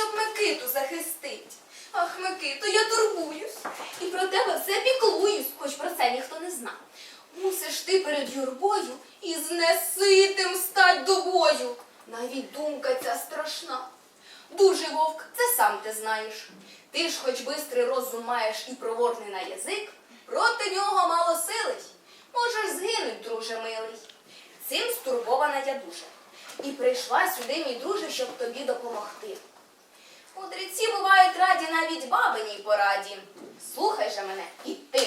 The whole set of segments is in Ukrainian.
щоб Микиту захистить. Ах, Микито, я турбуюсь. І про тебе все піклуюсь, хоч про це ніхто не знав. Мусиш ти перед юрбою і знеситим стать до бою. Навіть думка ця страшна. Дуже вовк, це сам ти знаєш. Ти ж хоч бистрий розум маєш і проворний на язик, проти нього мало силий. Можеш згинуть, друже милий. Цим стурбована я дуже. І прийшла сюди, мій друже, щоб тобі допомогти. Мудреці бувають раді навіть бабиній пораді. Слухай же мене і ти.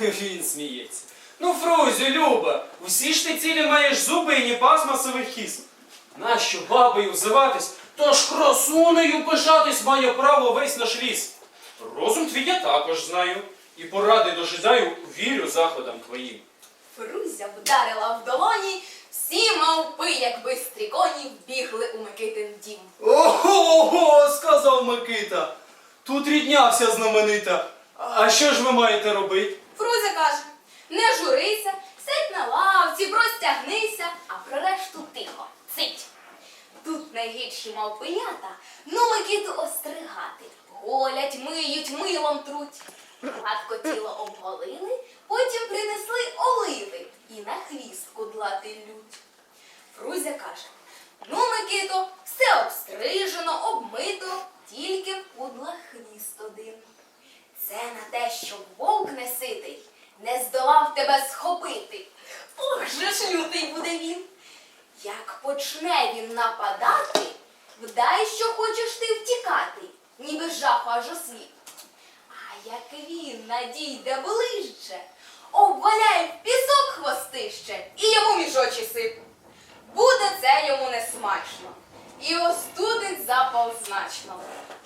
Він сміється. Ну, Фрузю, Люба, усі ж ти цілі маєш зуби і ні пластмасових хіст. Нащо бабою взиватись? Тож красунею пишатись має право весь наш ліс. Розум твій я також знаю, і поради дожидаю, вірю заходам твоїм. Фрузя вдарила в долоні, всі мавпи, як бистрі коні, вбігли у Микитин дім. Ого, ого, сказав Микита. Тут рідня вся знаменита. А що ж ви маєте робити? Фрузя каже: не журися, сидь на лавці, простягнися, а про решту тихо, цить. Тут найгірші мавпенята, ну Микиту остригати. Голять, миють, милом труть. Гладко тіло обголили, потім принесли оливи і на хвіст кудлати лють. Фрузя каже: Ну, Микито, все обстрижено, обмито, тільки пудла хвіст один. Це на те, щоб вовк не ситий, не здолав тебе схопити. Ох же ж лютий буде він. Як почне він нападати, вдай, що хочеш ти втікати, ніби жаху аж осліп. А як він надійде ближче, обваляй в пісок хвостище і йому між очі сип. Буде це йому не смачно. І остудить запал значно.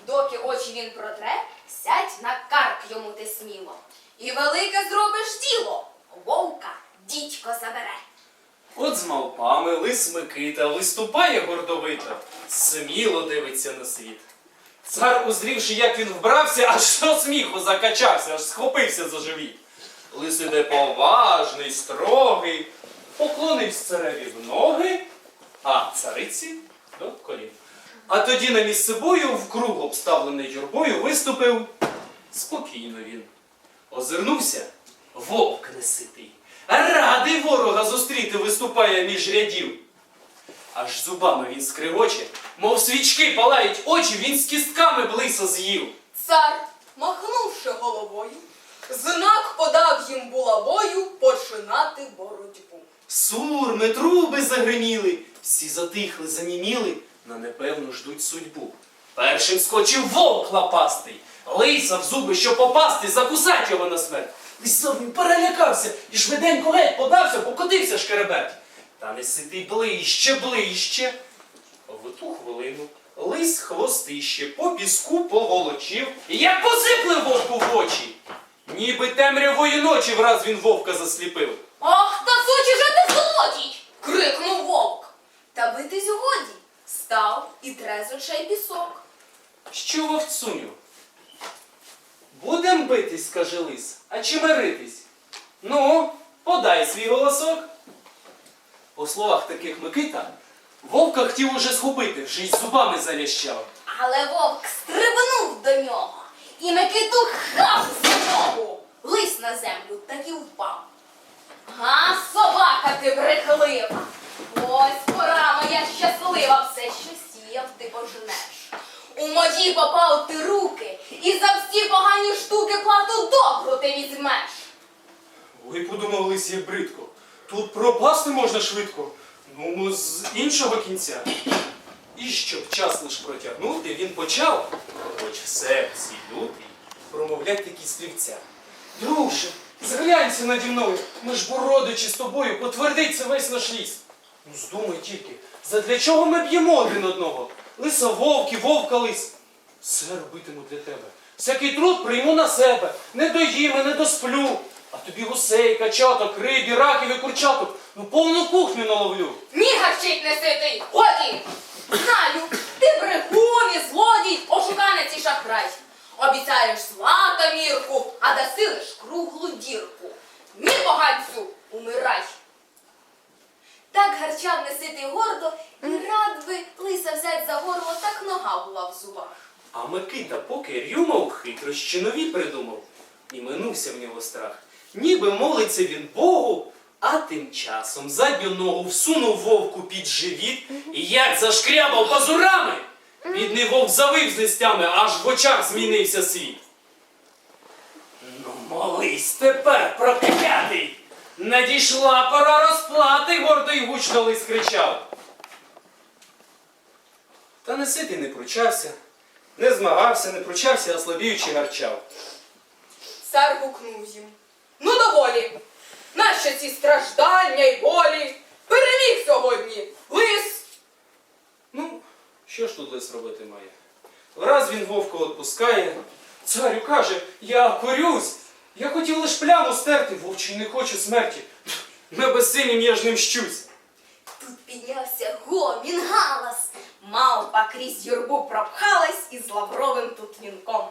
Доки очі він протре, сядь на карк йому ти сміло. І велике зробиш діло. Вовка дідько забере. От з мавпами лис Микита виступає гордовито, сміло дивиться на світ. Цар, узрівши, як він вбрався, аж що сміху закачався, аж схопився за живіт. Лис іде поважний, строгий, поклонився цареві в ноги, а цариці до колін. А тоді на місце бою, вкруг обставлений юрбою, виступив спокійно він. Озирнувся вовк неситий. Радий ворога зустріти виступає між рядів. Аж зубами він скригоче, мов свічки палають очі, він з кістками блисо з'їв. Цар, махнувши головою, знак подав їм булавою починати боротьбу. Сурми, труби загриміли, всі затихли, заніміли, на непевну ждуть судьбу. Першим скочив вовк лапастий, лиса в зуби, щоб попасти, закусать його на смерть. Лисов він перелякався і швиденько геть подався, покотився шкереберть. Та не сиди ближче, ближче. В ту хвилину лис хвостище по піску поволочив, як посипле вовку в очі. Ніби темрявої ночі враз він вовка засліпив. Ах, та сучі же ти злодій! крикнув вовк. Та битись годі. Став і трез очей пісок. Що вовцуню? Будем битись, скаже лис, а чи миритись? Ну, подай свій голосок. По словах таких Микита, вовка хотів уже схопити, вже й зубами залящав. Але вовк стрибнув до нього і Микиту хап за ногу. Лис на землю так і впав. Га, собака ти брехлива. Ось пора моя щаслива, все, що сіяв, ти пожнеш. У мої попав ти руки, і за всі погані штуки плату добру ти візьмеш. Ой, подумав лис, бридко. Тут пропасти можна швидко. Ну, з іншого кінця. І щоб час лиш протягнути, він почав, хоч в серці лютий, промовлять такі слівця. Друже, зглянься наді мною, ми ж бо родичі з тобою, потвердиться весь наш ліс. Ну, здумай тільки, задля чого ми б'ємо один одного? Лиса вовк і вовка лис. Все робитиму для тебе. Всякий труд прийму на себе. Не доїм і не досплю. А тобі гусей, качаток, рибі, раків і курчаток. Ну повну кухню наловлю. Ні, гарчить не ситий, годі! Знаю, ти брехун і злодій, ошуканець і шахрай. Обіцяєш злата мірку, а даси лиш круглу дірку. Ні, поганцю, умирай. Так гарчав неситий гордо, і рад би лиса взять за горло, так нога була в зубах. А Микита поки рюмав, хитрощі нові придумав. І минувся в нього страх. Ніби молиться він Богу, а тим часом задню ногу всунув вовку під живіт і як зашкрябав пазурами. Бідний вовк завив з листями, аж в очах змінився світ. Ну, молись тепер, проклятий! Надійшла пора розплати, гордо й гучно лис кричав. Та не ситий не пручався, не змагався, не пручався, а слабіючи гарчав. Цар гукнув їм. Ну доволі. Нащо ці страждання й болі? Переміг сьогодні. Лис. Що ж тут лис робити має? Враз він вовка відпускає. Царю каже, я корюсь. Я хотів лиш пляму стерти, вовчий не хочу смерті. На безсилім я ж не мщусь. Тут піднявся гомін галас. Мавпа крізь юрбу пропхалась із лавровим тут вінком.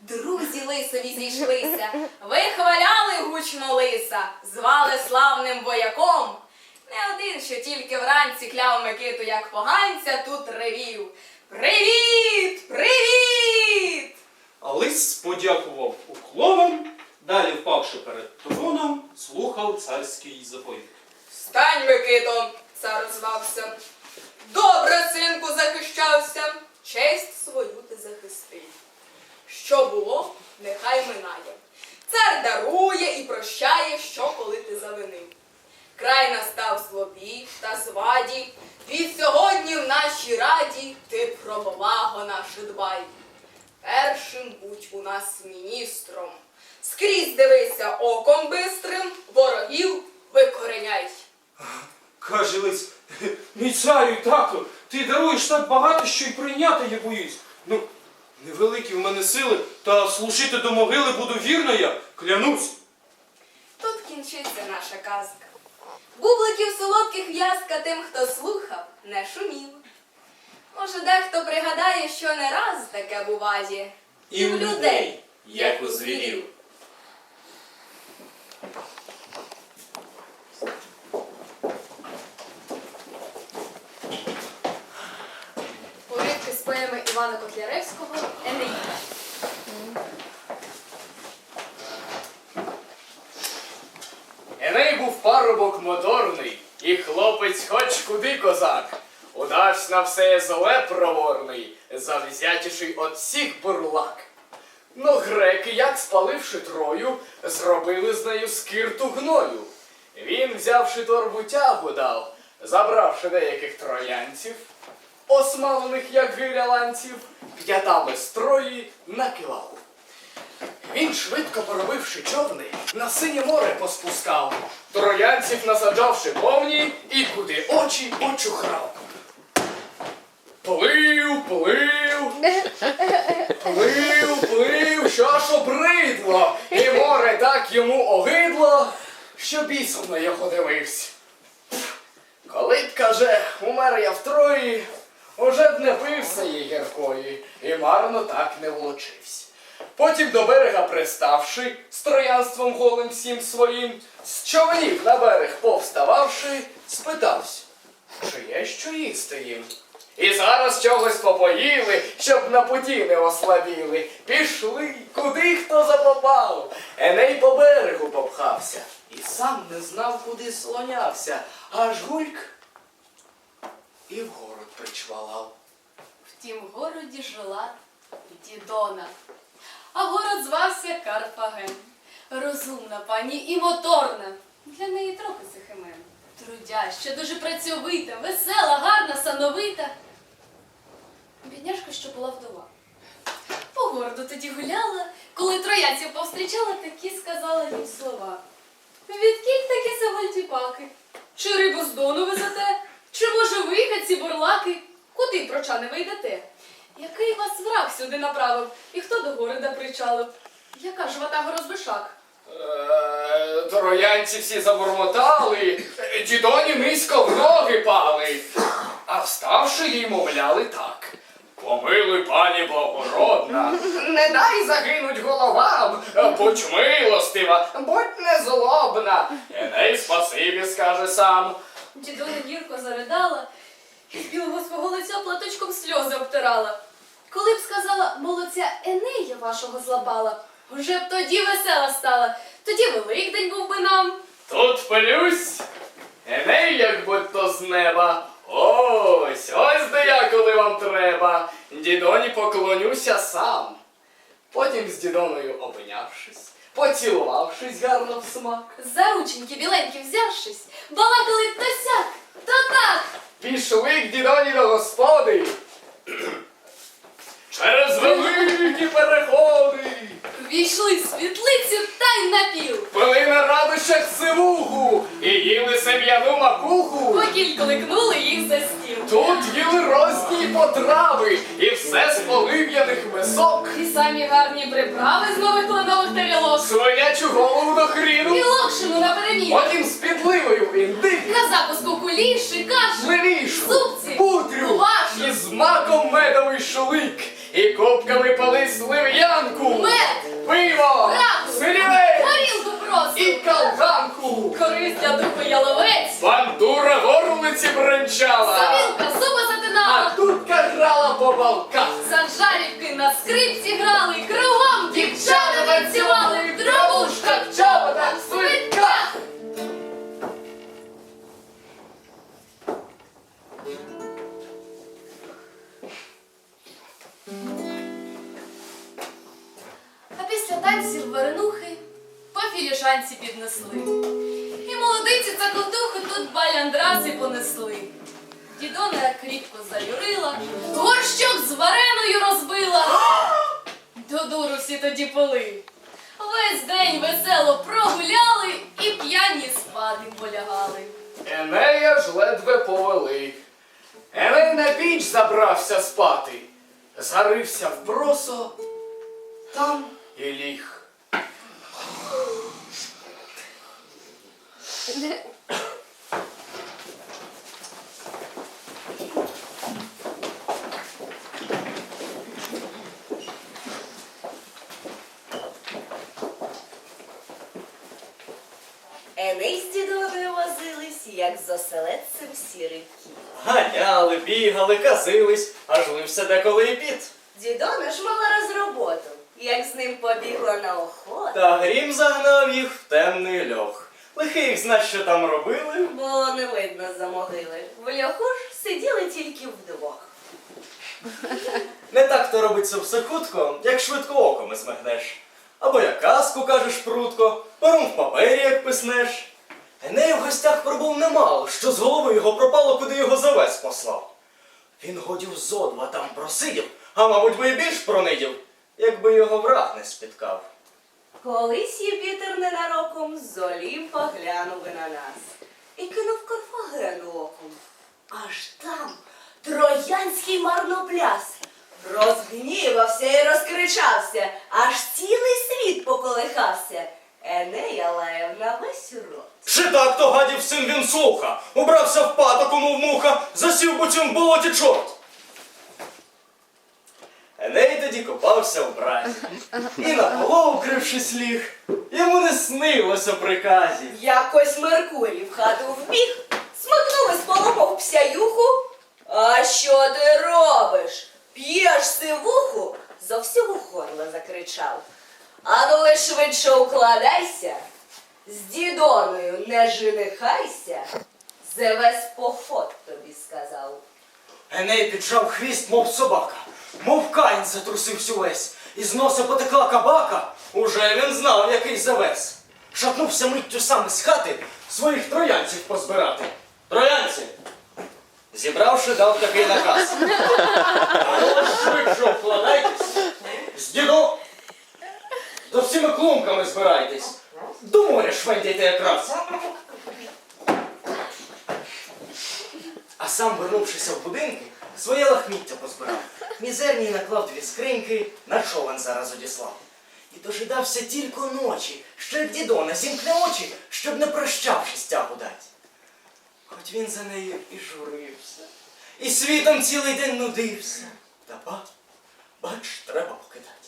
Друзі лисові зійшлися, вихваляли гучно лиса, звали славним вояком. Не один, що тільки вранці кляв Микиту, як поганця, тут ревів. Привіт! Привіт! А лис подякував уклоном, далі впавши перед троном, слухав царський заповідь. Встань, Микито, цар звався. Добре, синку, захищався. Честь свою ти захистив. Що було, нехай минає. Цар дарує і прощає, що коли ти завинив. Край настав злобі та зваді. Від сьогодні в нашій раді ти про благо наше дбай. Першим будь у нас міністром. Скрізь дивися оком бистрим, ворогів викореняй. Каже лис, мій царю й тато, ти даруєш так багато, що й прийняти я боюсь. Ну, невеликі в мене сили, та служити до могили буду вірно я, клянусь. Тут кінчиться наша казка. Бубликів солодких в'язка тим, хто слухав, не шумів. Може, дехто пригадає, що не раз таке буває. І в людей, як у звірів. Івана Котляревського Енеїда. Еней був парубок моторний, і хлопець хоч куди козак. Удаш на все зле проворний, завзятіший от всіх бурлак. Ну, греки, як спаливши трою, зробили з нею скирту гною. Він, взявши торбу тягу дав, забравши деяких троянців, осмалених, як гиря ланців, п'ятами строї накивав. Він, швидко поробивши човни, на синє море поспускав, троянців насаджавши повні, і куди очі очухрав. Плив, плив, плив, плив, що ж обридло, і море так йому огидло, що бісом на його дивився. Коли б, каже, умер я втрої, уже б не пився їй гіркої, і марно так не влучився. Потім до берега приставши, з троянством голим всім своїм, з човнів на берег повстававши, спитався, чи є що їсти їм. І зараз чогось попоїли, щоб на путі не ослабіли. Пішли, куди хто запопав. Еней по берегу попхався. І сам не знав, куди слонявся. Аж гульк і в город причвалав. В тім городі жила Дідона. А город звався Карфаген. Розумна пані і моторна. Для неї трохи сихимен. Трудяща, дуже працьовита, весела, гарна, сановита. Бідняшка, що була вдова. По городу тоді гуляла, коли троянців повстрічала, такі сказала їм слова. Відкіль такі самотіпаки? Чи рибу з дону везете? Чи може ви, ці бурлаки? Куди, прочани, ви йдете? Який вас враг сюди направив? І хто до города причалив? Яка ж ватага розбишак? Е, Троянці всі забормотали, дідоні низько в ноги пали. А вставши їй мовляли так. Помилуй, пані благородна, не дай загинуть головам, будь милостива, будь незлобна. Еней спасибі скаже сам. Дідуля гірко заридала і з білого свого лиця платочком сльози обтирала. Коли б сказала молодця Енея вашого злабала, уже б тоді весела стала, тоді Великдень був би нам. Тут пилюсь, Еней, як будь-то з неба. Ось, ось де я, коли вам треба. Дідоні поклонюся сам. Потім з дідоною обнявшись, поцілувавшись гарно в смак. За рученьки біленькі взявшись, балакали то сяк, то так. Пішли к дідоні до господи. Через великі переходи. Війшли в світлицю та й напів. Пили на радощах сивуху і їли сем'яну макуху. Покілько ликнули їх за стіл. Тут їли розні потрави і все з полив'яних мисок. Самі гарні приправи з нових кладових тарілок. Свинячу голову до І локшину на переміг. Потім з підливою індик. На запуску куліші, каші. Левішу, Зубці, бутрю Вашу. і з маком медовий шулик, і кубками пали слив'янку, Мед, пиво, Правду. Селівець. горілку просто. і калганку. Користь для духу яловець. Бандура горлиці бренчала, Савілка зуба а затинала. тутка грала по балках. Санжарівки на скрипці грали, кругом дівчата полягали. Енея ж ледве повели. Еней на піч забрався спати. Зарився в бросо, там і ліг. Еней з дідовою возились, як з оселедцем сірий кіт. Ганяли, бігали, казились, аж лився деколи і піт. Дідона ж мала розроботу, як з ним побігла на охоту. Та грім загнав їх в темний льох. Лихий їх зна, що там робили. Було не видно за могили. В льоху ж сиділи тільки вдвох. Не так то робиться все хутко, як швидко оком змигнеш. Або як казку кажеш прутко, пером в папері як писнеш. Еней в гостях пробув немало, що з голови його пропало, куди його завез послав. Він годів зо два там просидів, а мабуть би і більш пронидів, якби його враг не спіткав. Колись Юпітер ненароком з Олімпа глянув на нас і кинув Карфагену оком. Аж там троянський марнопляс. Розгнівався і розкричався, аж цілий світ поколихався. Енея лаяв на весь рот. Чи так то гадів син він слуха, убрався в патоку, мов муха, засів буцім в болоті чорт. Еней тоді копався в бразі, і на полу, укрившись ліг, йому не снилося приказів. Якось Меркурій в хату вбіг, смикнув із поломов псяюху. А що ти робиш? П'єш сивуху? Зо всього горла закричав. Ану лиш швидше укладайся, з дідоною не женихайся. Зевес поход тобі сказав. Еней піджав хвіст, мов собака, мов каїн затрусився весь, і з носа потекла кабака. Уже він знав, який завез. Шатнувся миттю сам із хати своїх троянців позбирати. Троянці! Зібравши, дав такий наказ. А ну швидше вкладайтесь, з діду до всіми клумками збирайтесь. До моря швендяйте якраз. А сам, вернувшися в будинки, своє лахміття позбирав. Мізерній наклав дві скриньки, на човен зараз одіслав. І дожидався тільки ночі, що як дідона зімкне очі, щоб не прощавшись тягу дать. Хоч він за нею і журився, і світом цілий день нудився. Та ба, бач, треба покидати.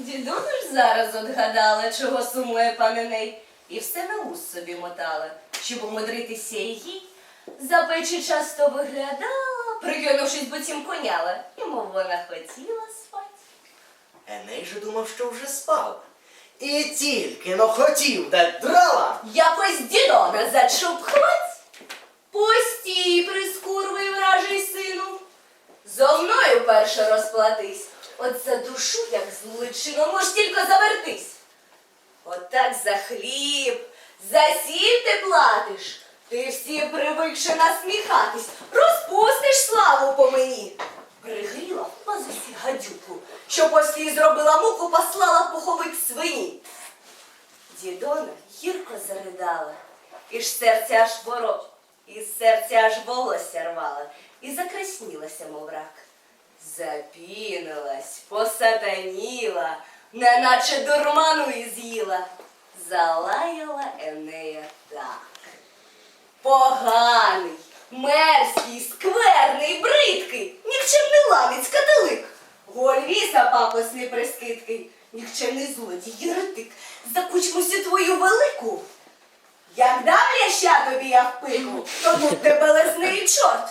Дідону ж зараз отгадала, чого сумує пан Еней, і все на ус собі мотала, щоб умудритися їй За печі часто виглядала, прикинувшись буцім коняла, і мов вона хотіла спать. Еней же думав, що вже спав. І тільки но хотів дать драла. Якось дідона зачуп хвать. Постій, прискурвий вражий сину. Зо мною перше розплатись. От за душу, як зличино, мож тільки завертись. Отак за хліб, за сіль ти платиш. Ти всі привикши насміхатись, розпустиш славу по мені. Пригріла в пазусі гадюку, що послі зробила муку, послала в пуховик свині. Дідона гірко заридала, і ж серця аж воро, і серця аж волосся рвала, і закраснілася, мов рак. Запінилась, посатаніла, неначе дурману і з'їла, залаяла Енея так. Поганий, мерзкий, скверний, бридкий, нікчемний ламець, католик, гольвіса папосний прискидкий, нікчемний злодій, єретик, за кучмусю твою велику. Як дам ляща тобі я в пику, то тут тебе лесний чорт.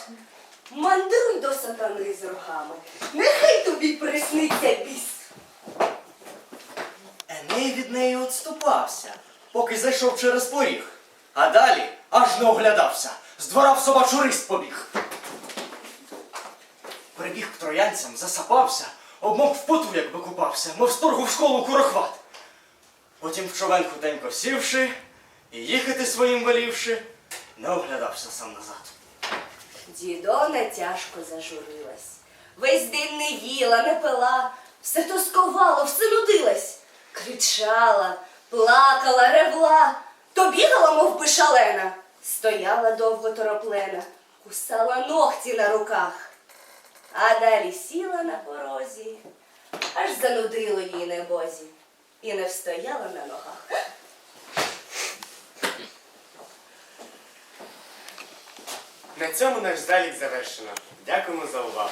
Мандруй до сатани з рогами, нехай тобі присниться біс. Еней від неї отступався, поки зайшов через поріг. А далі аж не оглядався. З двора в собачу рист побіг. Прибіг к троянцям, засапався, обмок в поту, якби купався, мов з торгу в школу курохват. Потім в човен хутенько сівши і їхати своїм велівши, не оглядався сам назад. Дідона тяжко зажурилась. Весь день не їла, не пила, все тосковало, все нудилась. Кричала, плакала, ревла, то бігала, мов би шалена, стояла довго тороплена, кусала ногті на руках. А далі сіла на порозі, аж занудило їй небозі, і не встояла на ногах. На цьому наш залік завершено. Дякуємо за увагу.